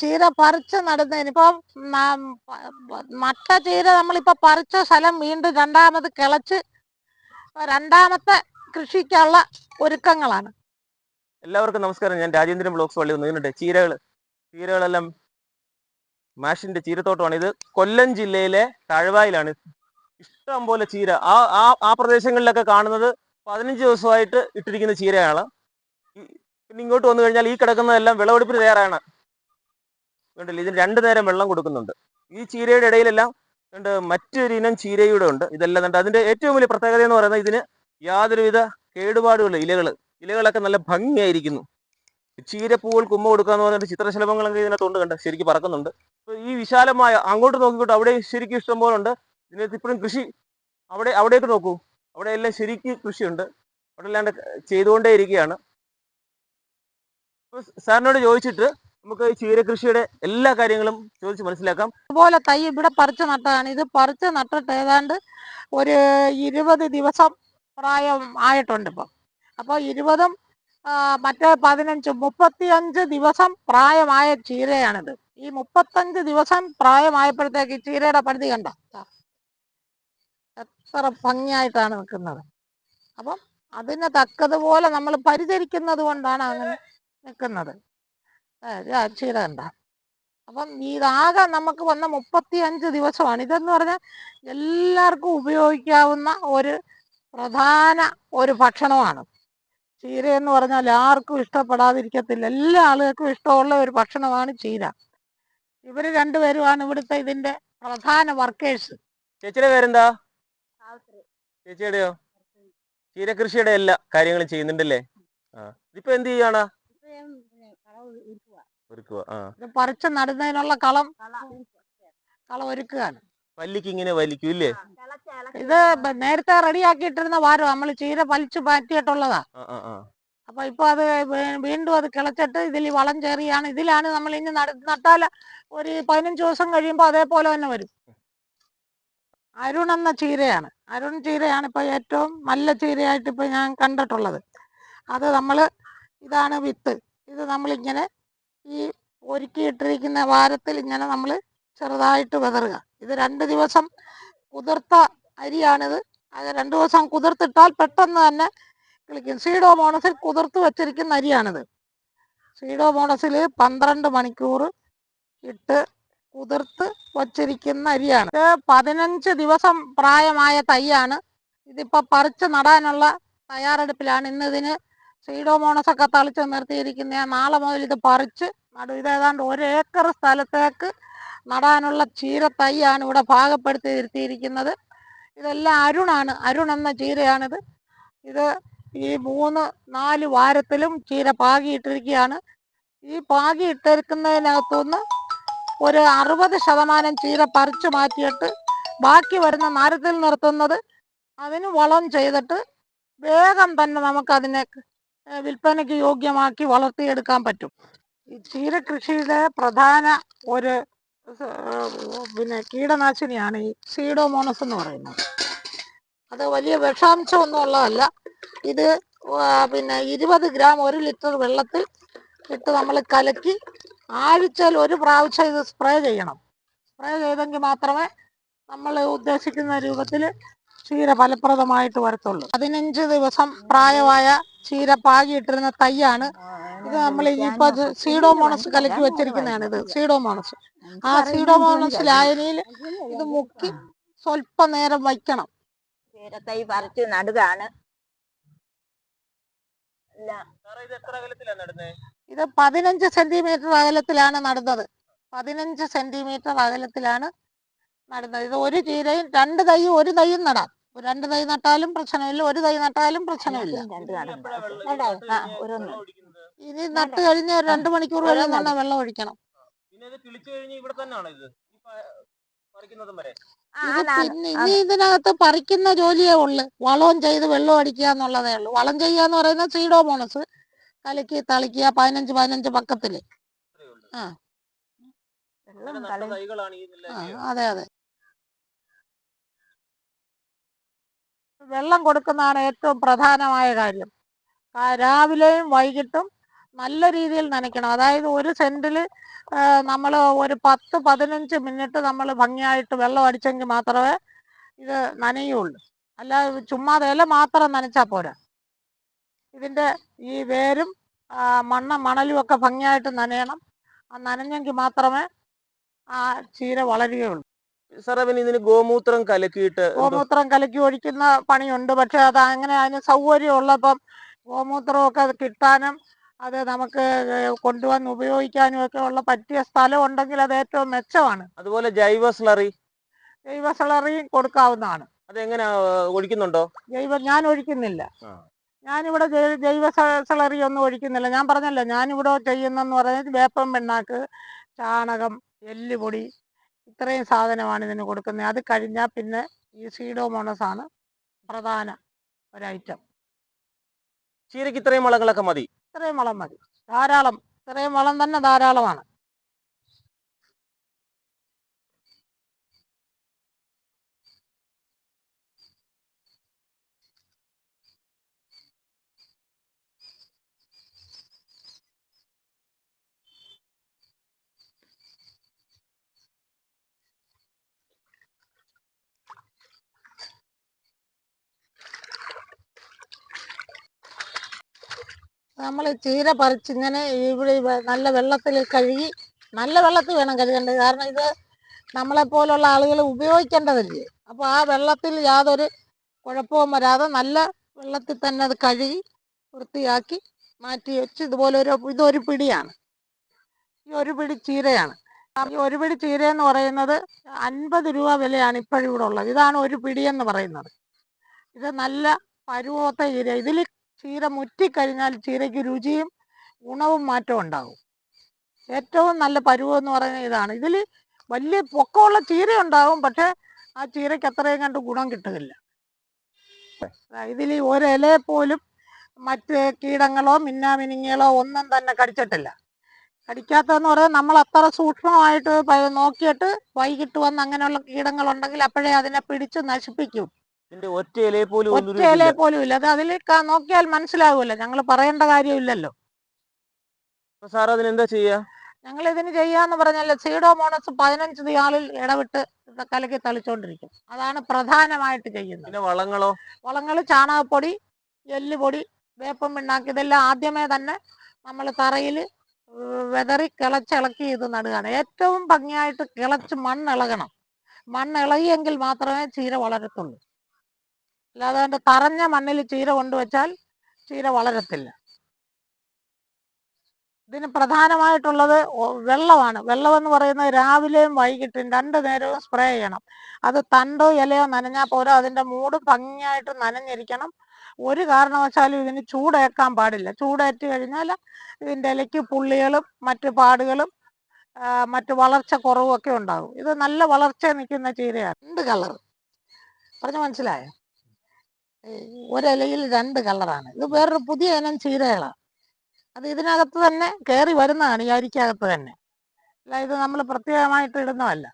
ചീര പറിച്ച് നടുന്നതിന് ഇപ്പം മറ്റ ചീര നമ്മളിപ്പോ പറിച്ച സ്ഥലം വീണ്ടും രണ്ടാമത് കിളച്ച് രണ്ടാമത്തെ കൃഷിക്കുള്ള ഒരുക്കങ്ങളാണ്. എല്ലാവർക്കും നമസ്കാരം. ഞാൻ രാജേന്ദ്രൻ ബ്ലോക്സ് പള്ളി നിന്നുണ്ട് ചീരകൾ ചീരകളെല്ലാം മാഷിന്റെ ചീരത്തോട്ടമാണ് ഇത് കൊല്ലം ജില്ലയിലെ താഴ്വായിലാണ് ഇഷ്ടം പോലെ ചീര. ആ ആ ആ പ്രദേശങ്ങളിലൊക്കെ കാണുന്നത് പതിനഞ്ച് ദിവസമായിട്ട് ഇട്ടിരിക്കുന്ന ചീരയാണ്. പിന്നെ ഇങ്ങോട്ട് വന്നു കഴിഞ്ഞാൽ ഈ കിടക്കുന്നതെല്ലാം വിളവെടുപ്പിന് തയ്യാറാണ്. കണ്ടില്ലേ? ഇതിന് രണ്ടു നേരം വെള്ളം കൊടുക്കുന്നുണ്ട്. ഈ ചീരയുടെ ഇടയിലെല്ലാം ഉണ്ട് മറ്റൊരു ഇനം ചീരയുടെ ഉണ്ട്. ഇതെല്ലാം ഉണ്ട് അതിന്റെ ഏറ്റവും വലിയ പ്രത്യേകത എന്ന് പറയുന്നത് ഇതിന് യാതൊരുവിധ കേടുപാടുകളില്ല ഇലകൾ ഇലകളൊക്കെ നല്ല ഭംഗിയായിരിക്കുന്നു. ചീരപ്പൂവൽ കുമ്മ കൊടുക്കുക എന്ന് പറഞ്ഞിട്ട് ചിത്രശലഭങ്ങളൊക്കെ ഇതിനകത്തുണ്ട് കണ്ട് ശരിക്കും പറക്കുന്നുണ്ട്. അപ്പൊ ഈ വിശാലമായ അങ്ങോട്ട് നോക്കിക്കോട്ടെ അവിടെ ശരിക്കും ഇഷ്ടം പോലെ ഉണ്ട് ഇതിനകത്ത് ഇപ്പോഴും കൃഷി അവിടെ അവിടേക്ക് നോക്കൂ. അവിടെ എല്ലാം ശരിക്കും കൃഷിയുണ്ട്. അവിടെ അല്ലാണ്ട് ചെയ്തുകൊണ്ടേ ഇരിക്കുകയാണ് സാറിനോട് ചോദിച്ചിട്ട് നമുക്ക് ഈ എല്ലാ കാര്യങ്ങളും ചോദിച്ച് മനസ്സിലാക്കാം. അതുപോലെ തൈ ഇവിടെ പറിച്ചു നട്ടതാണ്. ഇത് പറിച്ചു നട്ടിട്ട് ഏതാണ്ട് ഒരു ഇരുപത് ദിവസം പ്രായം ആയിട്ടുണ്ട് ഇപ്പം. അപ്പോൾ ഇരുപതും മറ്റേ പതിനഞ്ച് മുപ്പത്തിയഞ്ച് ദിവസം പ്രായമായ ചീരയാണിത്. ഈ മുപ്പത്തഞ്ച് ദിവസം പ്രായമായപ്പോഴത്തേക്ക് ഈ ചീരയുടെ പരിധി കണ്ട? എത്ര ഭംഗിയായിട്ടാണ് നിൽക്കുന്നത്. അപ്പം അതിന് തക്കതുപോലെ നമ്മൾ പരിചരിക്കുന്നത് കൊണ്ടാണ് അങ്ങനെ നിൽക്കുന്നത്. ചീര കണ്ട അപ്പം ഇതാകെ നമുക്ക് വന്ന മുപ്പത്തി അഞ്ച് ദിവസമാണ്. ഇതെന്ന് പറഞ്ഞാൽ എല്ലാവർക്കും ഉപയോഗിക്കാവുന്ന ഒരു പ്രധാന ഒരു ഭക്ഷണമാണ്. ചീര എന്ന് പറഞ്ഞാൽ ആർക്കും ഇഷ്ടപ്പെടാതിരിക്കത്തില്ല. എല്ലാ ആളുകൾക്കും ഇഷ്ടമുള്ള ഒരു ഭക്ഷണമാണ് ചീര. ഇവർ രണ്ടുപേരുമാണ് ഇവിടുത്തെ ഇതിന്റെ പ്രധാന വർക്കേഴ്സ്. ചേച്ചിയുടെ പേരെന്താ? ചേച്ചിയുടെയോ? ചീര കൃഷിയുടെ എല്ലാ കാര്യങ്ങളും ചെയ്യുന്നുണ്ടല്ലേ? ഇതിപ്പോ എന്ത് ചെയ്യാണ് ഒരുക്കുക. ആ. ഇത് പറിച്ച് നടുന്നതിനുള്ള കളം കളം ഒരുക്കുകയാണ്. പല്ലിക്ക് ഇങ്ങനെ വലിക്കും ഇല്ലേ? ഇത് നേരത്തെ റെഡിയാക്കിയിട്ടിരുന്ന വാരം നമ്മൾ ചീര പലിച്ചു മാറ്റിയിട്ടുള്ളതാ. അപ്പൊ ഇപ്പൊ അത് വീണ്ടും അത് കിളച്ചിട്ട് ഇതിൽ വളം ചേറിയാണ്. ഇതിലാണ് നമ്മൾ ഇനി നട നട്ടാൽ ഒരു പതിനഞ്ച് ദിവസം കഴിയുമ്പോൾ അതേപോലെ തന്നെ വരും. അരുൺ എന്ന ചീരയാണ്. അരുൺ ചീരയാണ് ഇപ്പൊ ഏറ്റവും നല്ല ചീരയായിട്ട് ഇപ്പൊ ഞാൻ കണ്ടിട്ടുള്ളത്. അത് നമ്മൾ ഇതാണ് വിത്ത്. ഇത് നമ്മളിങ്ങനെ ഈ ഒരുക്കിയിട്ടിരിക്കുന്ന വാരത്തിൽ ഇങ്ങനെ നമ്മൾ ചെറുതായിട്ട് വിതറുക. ഇത് രണ്ട് ദിവസം കുതിർത്ത അരിയാണിത്. അത് രണ്ട് ദിവസം കുതിർത്തിട്ടാൽ പെട്ടെന്ന് തന്നെ കിളിക്കും. സീഡോ മോണസിൽ കുതിർത്ത് വെച്ചിരിക്കുന്ന അരിയാണിത്. സീഡോ മോണസിൽ പന്ത്രണ്ട് മണിക്കൂർ ഇട്ട് കുതിർത്ത് വച്ചിരിക്കുന്ന അരിയാണ്. ഇത് പതിനഞ്ച് ദിവസം പ്രായമായ തൈയാണ്. ഇതിപ്പോൾ പറിച്ച് നടാനുള്ള തയ്യാറെടുപ്പിലാണ്. ഇന്ന് ഇതിന് സീഡോമോണസ് ഒക്കെ തളിച്ച് നിർത്തിയിരിക്കുന്ന. നാളെ മുതൽ ഇത് പറിച്ച് നടു ഇത് ഏതാണ്ട് ഒരു ഏക്കർ സ്ഥലത്തേക്ക് നടാനുള്ള ചീര തൈയാണ് ഇവിടെ ഭാഗപ്പെടുത്തി ഇരുത്തിയിരിക്കുന്നത് ഇതെല്ലാം അരുണാണ്. അരുൺ എന്ന ചീരയാണിത്. ഇത് ഈ മൂന്ന് നാല് വാരത്തിലും ചീര പാകിയിട്ടിരിക്കുകയാണ്. ഈ പാകിയിട്ടിരിക്കുന്നതിനകത്തുനിന്ന് ഒരു അറുപത് ശതമാനം ചീര പറിച്ചു മാറ്റിയിട്ട് ബാക്കി വരുന്ന മരത്തിൽ നിർത്തുന്നത്. അതിന് വളം ചെയ്തിട്ട് വേഗം തന്നെ നമുക്ക് അതിനെ ഏഹ് വിൽപ്പനയ്ക്ക് യോഗ്യമാക്കി വളർത്തിയെടുക്കാൻ പറ്റും. ഈ ചീര കൃഷിയുടെ പ്രധാന ഒരു പിന്നെ കീടനാശിനിയാണ് ഈ സീഡോമോണസ് എന്ന് പറയുന്നത്. അത് വലിയ വിഷാംശമൊന്നും ഉള്ളതല്ല ഇത് പിന്നെ ഇരുപത് ഗ്രാം ഒരു ലിറ്റർ വെള്ളത്തിൽ ഇട്ട് നമ്മൾ കലക്കി ആഴ്ചയിൽ ഒരു പ്രാവശ്യം ഇത് സ്പ്രേ ചെയ്യണം. സ്പ്രേ ചെയ്തെങ്കിൽ മാത്രമേ നമ്മൾ ഉദ്ദേശിക്കുന്ന രൂപത്തിൽ ചീര ഫലപ്രദമായിട്ട് വരത്തുള്ളൂ. പതിനഞ്ച് ദിവസം പ്രായമായ ചീര പാകിയിട്ടിരുന്ന തൈയാണ് ഇത് നമ്മൾ ഇപ്പൊ സീഡോമോണസ് കലക്കി വെച്ചിരിക്കുന്നതാണ് ഇത്. സീഡോമോണസ് ആ സീഡോമോണസ് ലായനിയിൽ ഇത് മുക്കി സ്വല്പ നേരം വയ്ക്കണം. തൈ പറിച്ച് നടുകയാണ് ഇല്ല. ഇത് എത്ര അകലത്തിലാണ് നടുന്നത് ഇത് പതിനഞ്ച് സെന്റിമീറ്റർ അകലത്തിലാണ് നടുന്നത്. പതിനഞ്ച് സെന്റിമീറ്റർ അകലത്തിലാണ് നടുന്നത്. ഇത് ഒരു ചീരയും രണ്ട് തൈയും ഒരു തൈയും നടാം. രണ്ട് തൈ നട്ടാലും പ്രശ്നമില്ല ഒരു തൈ നട്ടാലും പ്രശ്നമില്ല. ഇനി നട്ട് കഴിഞ്ഞ് രണ്ടു രണ്ട് മണിക്കൂർ കഴിയുമ്പോൾ വെള്ളം ഒഴിക്കണം. പിന്നെ ഇനി ഇതിനകത്ത് പറിക്കുന്ന ജോലിയേ ഉള്ളു. വളവും ചെയ്ത് വെള്ളം അടിക്കുക എന്നുള്ളതേ ഉള്ളു. വളം ചെയ്യുക എന്ന് പറയുന്നത് സീഡോമോണസ് കലക്കി തളിക്കുക പതിനഞ്ച് പതിനഞ്ച് പക്കത്തിൽ. ആ. അതെ ഇവിടെ നട്ട കളയും. തൈകളാണ് ഈ നെല്ല് ആ, അല്ലയോ? അതെ അതെ വെള്ളം കൊടുക്കുന്നതാണ് ഏറ്റവും പ്രധാനമായ കാര്യം. രാവിലെയും വൈകിട്ടും നല്ല രീതിയിൽ നനയ്ക്കണം. അതായത് ഒരു സെന്റിൽ നമ്മൾ ഒരു പത്ത് പതിനഞ്ച് മിനിറ്റ് നമ്മൾ ഭംഗിയായിട്ട് വെള്ളം അടിച്ചെങ്കിൽ മാത്രമേ ഇത് നനയുള്ളൂ. അല്ല ചുമ്മാ ഇല മാത്രം നനച്ചാൽ പോരാ. ഇതിന്റെ ഈ വേരും മണ്ണ മണലും ഒക്കെ ഭംഗിയായിട്ട് നനയണം. ആ നനഞ്ഞെങ്കിൽ മാത്രമേ ആ ചീര വളരുകയുള്ളൂ. സാറേ പിന്നെ ഇതിന് ഗോമൂത്രം കലക്കിയിട്ട് ഗോമൂത്രം കലക്കി ഒഴിക്കുന്ന പണിയുണ്ട്. പക്ഷെ അത് അങ്ങനെ അതിന് സൗകര്യം ഉള്ളപ്പം ഗോമൂത്രമൊക്കെ അത് കിട്ടാനും അത് നമുക്ക് കൊണ്ടുവന്ന് ഉപയോഗിക്കാനും ഒക്കെ ഉള്ള പറ്റിയ സ്ഥലം ഉണ്ടെങ്കിൽ അത് ഏറ്റവും മെച്ചമാണ്. അതുപോലെ ജൈവ സ്ലറി. ജൈവ സ്ലറിയും കൊടുക്കാവുന്നതാണ്. അതെങ്ങനെ ഒഴിക്കുന്നുണ്ടോ? ജൈവ ഞാൻ ഒഴിക്കുന്നില്ല. ഞാനിവിടെ ജൈവ സ്ലറി ഒന്നും ഒഴിക്കുന്നില്ല. ഞാൻ പറഞ്ഞല്ലോ ഞാനിവിടെ ചെയ്യുന്നെന്ന് പറഞ്ഞാൽ വേപ്പം പിണ്ണാക്ക് ചാണകം എല്ലുപൊടി ഇത്രയും സാധനമാണ് ഇതിന് കൊടുക്കുന്നത്. അത് കഴിഞ്ഞാൽ പിന്നെ ഈ സീഡോമോണസ് ആണ് പ്രധാന ഒരൈറ്റം ചീരയ്ക്ക് ഇത്രയും വളങ്ങളൊക്കെ മതി. ഇത്രയും വളം മതി. ധാരാളം. ഇത്രയും വളം തന്നെ ധാരാളമാണ്. നമ്മൾ ചീര പറിച്ച് ഇങ്ങനെ ഇവിടെ നല്ല വെള്ളത്തിൽ കഴുകി നല്ല വെള്ളത്തിൽ വേണം കഴുകേണ്ടത്. കാരണം ഇത് നമ്മളെപ്പോലുള്ള ആളുകൾ ഉപയോഗിക്കേണ്ടതല്ലേ? അപ്പോൾ ആ വെള്ളത്തിൽ യാതൊരു കുഴപ്പവും വരാതെ നല്ല വെള്ളത്തിൽ തന്നെ അത് കഴുകി വൃത്തിയാക്കി മാറ്റി വെച്ച് ഇതുപോലെ ഒരു ഇതൊരു പിടിയാണ്. ഈ ഒരു പിടി ചീരയാണ്. ഈ ഒരു പിടി ചീര എന്ന് പറയുന്നത് അൻപത് രൂപ വിലയാണ് ഇപ്പോഴും ഇവിടെ ഉള്ളത്. ഇതാണ് ഒരു പിടി എന്ന് പറയുന്നത്. ഇത് നല്ല പരുവത്തെ ചീര ഇതിൽ ചീര മുറ്റിക്കഴിഞ്ഞാൽ ചീരയ്ക്ക് രുചിയും ഗുണവും മാറ്റവും ഉണ്ടാകും ഏറ്റവും നല്ല പരുവം എന്ന് പറയുന്നത് ഇതാണ്. ഇതിൽ വലിയ പൊക്കമുള്ള ചീര ഉണ്ടാകും പക്ഷെ ആ ചീരയ്ക്ക് അത്രയും കണ്ട് ഗുണം കിട്ടുന്നില്ല. ഇതിൽ ഒരില പോലും മറ്റ് കീടങ്ങളോ മിന്നാമിനിങ്ങളോ ഒന്നും തന്നെ കടിച്ചിട്ടില്ല. കടിക്കാത്തതെന്ന് പറയാൻ നമ്മൾ അത്ര സൂക്ഷ്മമായിട്ട് നോക്കിയിട്ട് വൈകിട്ട് വന്ന് അങ്ങനെയുള്ള കീടങ്ങളുണ്ടെങ്കിൽ അപ്പോഴേ അതിനെ പിടിച്ച് നശിപ്പിക്കും. ഒറ്റ ഇലയെ പോലും ഒറ്റ ഇല്ല. അത് അതിൽ നോക്കിയാൽ മനസ്സിലാകുമല്ലോ. ഞങ്ങൾ പറയേണ്ട കാര്യമില്ലല്ലോ. സാർ അതിന് എന്താ ചെയ്യാ? ഞങ്ങൾ ഇതിന് ചെയ്യാന്ന് പറഞ്ഞാൽ സീഡോമോണസ് പതിനഞ്ച് ആളിൽ ഇടവിട്ട് കലക്കി തളിച്ചോണ്ടിരിക്കും. അതാണ് പ്രധാനമായിട്ട് ചെയ്യുന്നത്. പിന്നെ വളങ്ങളോ? വളങ്ങൾ ചാണകപ്പൊടി എല്ലുപൊടി വേപ്പം പിണ്ണാക്കി ഇതെല്ലാം ആദ്യമേ തന്നെ നമ്മൾ തറയിൽ വെതറി കിളച്ചിളക്കി ഇത് നടുകയാണ്. ഏറ്റവും ഭംഗിയായിട്ട് കിളച്ച് മണ്ണിളകണം. മണ്ണിളകിയെങ്കിൽ മാത്രമേ ചീര വളരത്തുള്ളൂ. അല്ലാതെ അതിന്റെ തറഞ്ഞ മണ്ണിൽ ചീര കൊണ്ടുവച്ചാൽ ചീര വളരത്തില്ല. ഇതിന് പ്രധാനമായിട്ടുള്ളത് വെള്ളമാണ്. വെള്ളം എന്ന് പറയുന്നത് രാവിലെയും വൈകിട്ടും രണ്ട് നേരവും സ്പ്രേ ചെയ്യണം. അത് തണ്ടോ ഇലയോ നനഞ്ഞാൽ പോരാ അതിന്റെ മൂട് ഭംഗിയായിട്ട് നനഞ്ഞിരിക്കണം. ഒരു കാരണവശാലും ഇതിന് ചൂടേക്കാൻ പാടില്ല. ചൂടേറ്റ് കഴിഞ്ഞാൽ ഇതിന്റെ ഇലയ്ക്ക് പുള്ളികളും മറ്റ് പാടുകളും മറ്റു വളർച്ച കുറവും ഒക്കെ ഉണ്ടാകും. ഇത് നല്ല വളർച്ച നിൽക്കുന്ന ചീരയാണ്. രണ്ട് കളർ പറഞ്ഞു മനസ്സിലായോ? ഒരിലയിൽ രണ്ട് കളറാണ്. ഇത് വേറൊരു പുതിയ ഇനം ചീരകളാണ്. അത് ഇതിനകത്ത് തന്നെ കയറി വരുന്നതാണ് ഈ അരിക്കകത്ത് തന്നെ. അല്ല ഇത് നമ്മൾ പ്രത്യേകമായിട്ട് ഇടുന്നതല്ല.